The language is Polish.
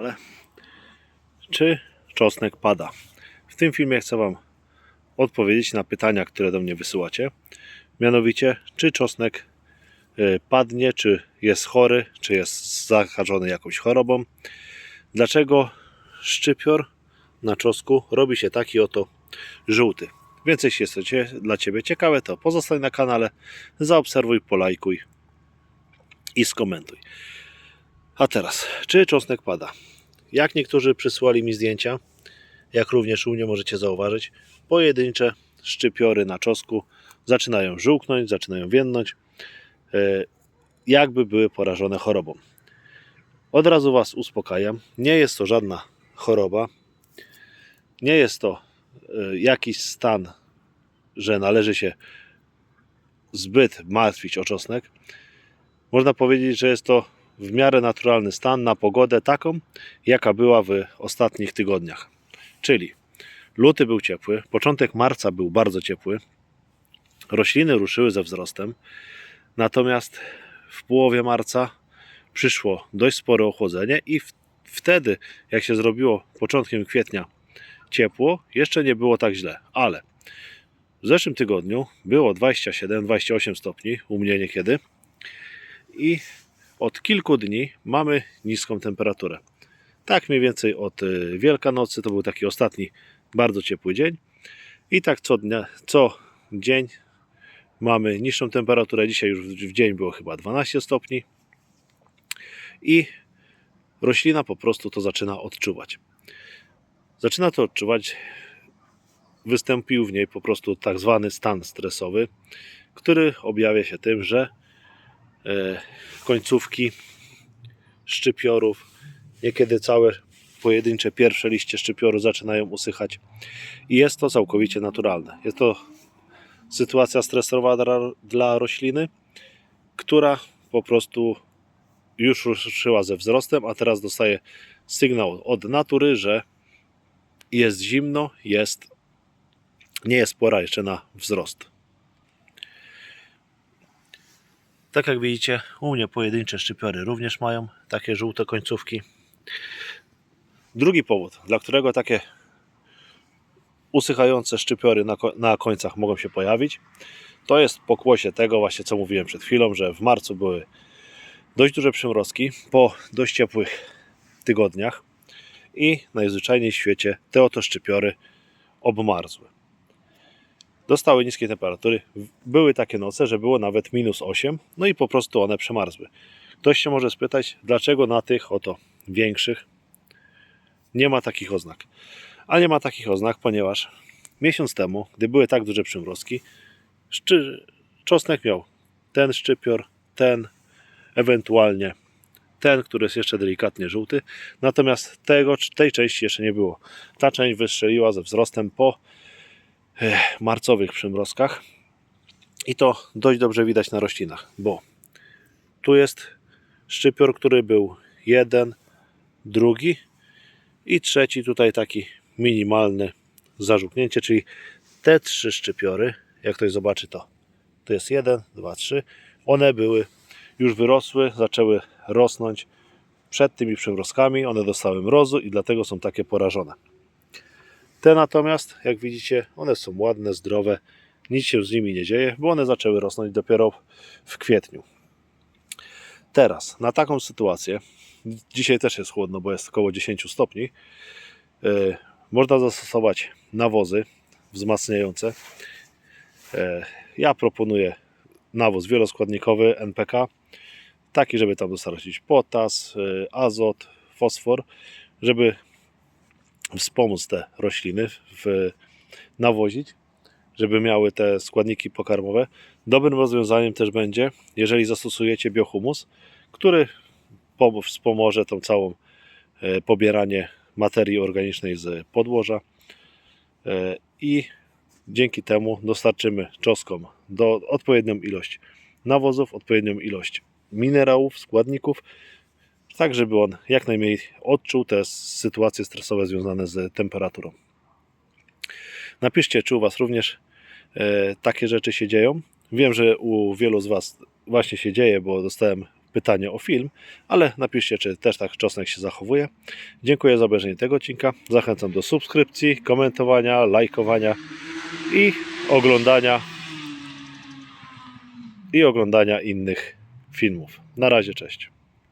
Ale czy czosnek pada? W tym filmie chcę Wam odpowiedzieć na pytania, które do mnie wysyłacie. Mianowicie, czy czosnek y, padnie, czy jest chory, czy jest zakażony jakąś chorobą. Dlaczego szczypior na czosnku robi się taki oto żółty? Więcej jeśli jest dla Ciebie ciekawe, to pozostań na kanale, zaobserwuj, polajkuj i skomentuj. A teraz, czy czosnek pada? Jak niektórzy przysłali mi zdjęcia, jak również u mnie możecie zauważyć, pojedyncze szczypiory na czosku zaczynają żółknąć, zaczynają więdnąć, e, jakby były porażone chorobą. Od razu Was uspokajam, nie jest to żadna choroba, nie jest to e, jakiś stan, że należy się zbyt martwić o czosnek. Można powiedzieć, że jest to w miarę naturalny stan na pogodę taką, jaka była w ostatnich tygodniach. Czyli luty był ciepły, początek marca był bardzo ciepły, rośliny ruszyły ze wzrostem, natomiast w połowie marca przyszło dość spore ochłodzenie i wtedy, jak się zrobiło początkiem kwietnia ciepło, jeszcze nie było tak źle, ale w zeszłym tygodniu było 27-28 stopni, u mnie niekiedy i od kilku dni mamy niską temperaturę. Tak mniej więcej od y, Wielkanocy to był taki ostatni bardzo ciepły dzień i tak co, dnia, co dzień mamy niższą temperaturę. Dzisiaj już w dzień było chyba 12 stopni i roślina po prostu to zaczyna odczuwać. Zaczyna to odczuwać, wystąpił w niej po prostu tak zwany stan stresowy, który objawia się tym, że e, końcówki szczypiorów, niekiedy całe pojedyncze pierwsze liście szczypioru zaczynają usychać i jest to całkowicie naturalne. Jest to sytuacja stresowa dla, dla rośliny, która po prostu już ruszyła ze wzrostem, a teraz dostaje sygnał od natury, że jest zimno, jest nie jest pora jeszcze na wzrost. Tak jak widzicie, u mnie pojedyncze szczypiory również mają takie żółte końcówki. Drugi powód, dla którego takie usychające szczypiory na, na końcach mogą się pojawić, to jest pokłosie tego właśnie, co mówiłem przed chwilą, że w marcu były dość duże przymrozki po dość ciepłych tygodniach i najzwyczajniej w świecie te oto szczypiory obmarzły. Dostały niskie temperatury. Były takie noce, że było nawet minus 8, no i po prostu one przemarzły. Ktoś się może spytać, dlaczego na tych oto większych nie ma takich oznak. A nie ma takich oznak, ponieważ miesiąc temu, gdy były tak duże przymrozki, czosnek miał ten szczypior, ten, ewentualnie ten, który jest jeszcze delikatnie żółty, natomiast tego, tej części jeszcze nie było. Ta część wystrzeliła ze wzrostem po marcowych przymrozkach i to dość dobrze widać na roślinach, bo tu jest szczypior, który był jeden, drugi i trzeci tutaj taki minimalny zażółknięcie, czyli te trzy szczypiory, jak ktoś zobaczy to, to jest jeden, dwa, trzy, one były już wyrosły, zaczęły rosnąć przed tymi przymrozkami, one dostały mrozu i dlatego są takie porażone. Te natomiast, jak widzicie, one są ładne, zdrowe, nic się z nimi nie dzieje, bo one zaczęły rosnąć dopiero w kwietniu. Teraz, na taką sytuację, dzisiaj też jest chłodno, bo jest około 10 stopni, yy, można zastosować nawozy wzmacniające. Yy, ja proponuję nawóz wieloskładnikowy NPK, taki, żeby tam dostarczyć potas, yy, azot, fosfor, żeby wspomóc te rośliny, w, nawozić, żeby miały te składniki pokarmowe. Dobrym rozwiązaniem też będzie, jeżeli zastosujecie biohumus, który pom- wspomoże tą całą e, pobieranie materii organicznej z podłoża e, i dzięki temu dostarczymy czoskom do odpowiednią ilość nawozów, odpowiednią ilość minerałów, składników, tak żeby on jak najmniej odczuł te sytuacje stresowe związane z temperaturą. Napiszcie, czy u Was również e, takie rzeczy się dzieją. Wiem, że u wielu z Was właśnie się dzieje, bo dostałem pytanie o film, ale napiszcie, czy też tak czosnek się zachowuje. Dziękuję za obejrzenie tego odcinka. Zachęcam do subskrypcji, komentowania, lajkowania i oglądania i oglądania innych filmów. Na razie, cześć.